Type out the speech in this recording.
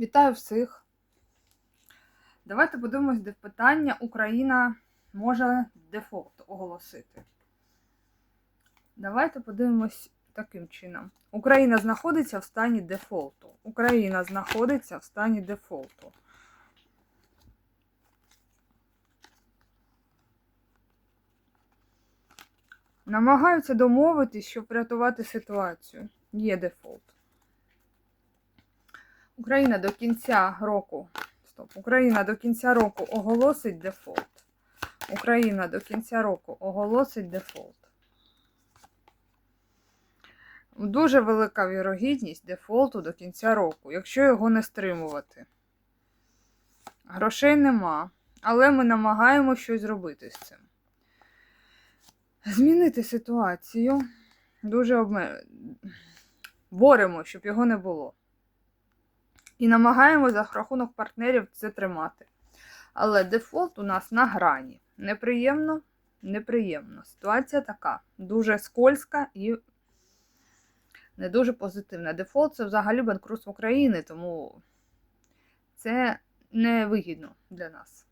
Вітаю всіх. Давайте подивимось, де питання Україна може дефолт оголосити. Давайте подивимось таким чином. Україна знаходиться в стані дефолту. Україна знаходиться в стані дефолту. Намагаються домовитись, щоб врятувати ситуацію. Є дефолт. Україна до кінця року. Стоп. Україна до кінця року оголосить дефолт. Україна до кінця року оголосить дефолт. Дуже велика вірогідність дефолту до кінця року, якщо його не стримувати. Грошей нема, але ми намагаємося щось зробити з цим. Змінити ситуацію. Дуже обме... боремо, щоб його не було. І намагаємося за рахунок партнерів це тримати. Але дефолт у нас на грані. Неприємно, неприємно. Ситуація така. Дуже скользка і не дуже позитивна. Дефолт це взагалі банкрутство країни, тому це не вигідно для нас.